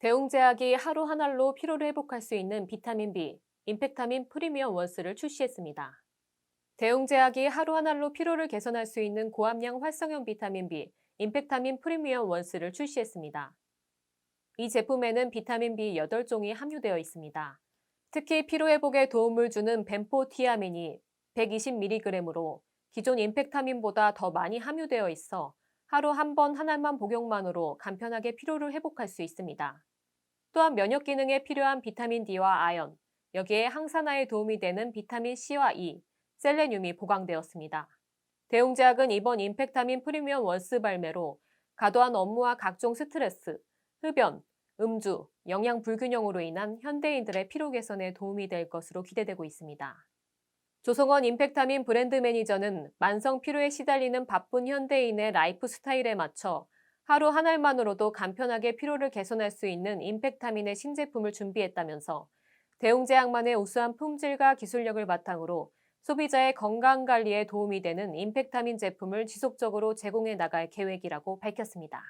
대웅제약이 하루 한 알로 피로를 회복할 수 있는 비타민 B, 임팩타민 프리미엄 원스를 출시했습니다. 대웅제약이 하루 한 알로 피로를 개선할 수 있는 고함량 활성형 비타민 B, 임팩타민 프리미엄 원스를 출시했습니다. 이 제품에는 비타민 B 8종이 함유되어 있습니다. 특히 피로회복에 도움을 주는 벤포티아민이 120mg으로 기존 임팩타민보다 더 많이 함유되어 있어 하루 한번한 알만 복용만으로 간편하게 피로를 회복할 수 있습니다. 또한 면역 기능에 필요한 비타민 D와 아연, 여기에 항산화에 도움이 되는 비타민 C와 E, 셀레늄이 보강되었습니다. 대웅제약은 이번 임팩타민 프리미엄 원스 발매로 과도한 업무와 각종 스트레스, 흡연, 음주, 영양 불균형으로 인한 현대인들의 피로 개선에 도움이 될 것으로 기대되고 있습니다. 조성원 임팩타민 브랜드 매니저는 만성 피로에 시달리는 바쁜 현대인의 라이프 스타일에 맞춰 하루 한 알만으로도 간편하게 피로를 개선할 수 있는 임팩타민의 신제품을 준비했다면서 대웅제약만의 우수한 품질과 기술력을 바탕으로 소비자의 건강 관리에 도움이 되는 임팩타민 제품을 지속적으로 제공해 나갈 계획이라고 밝혔습니다.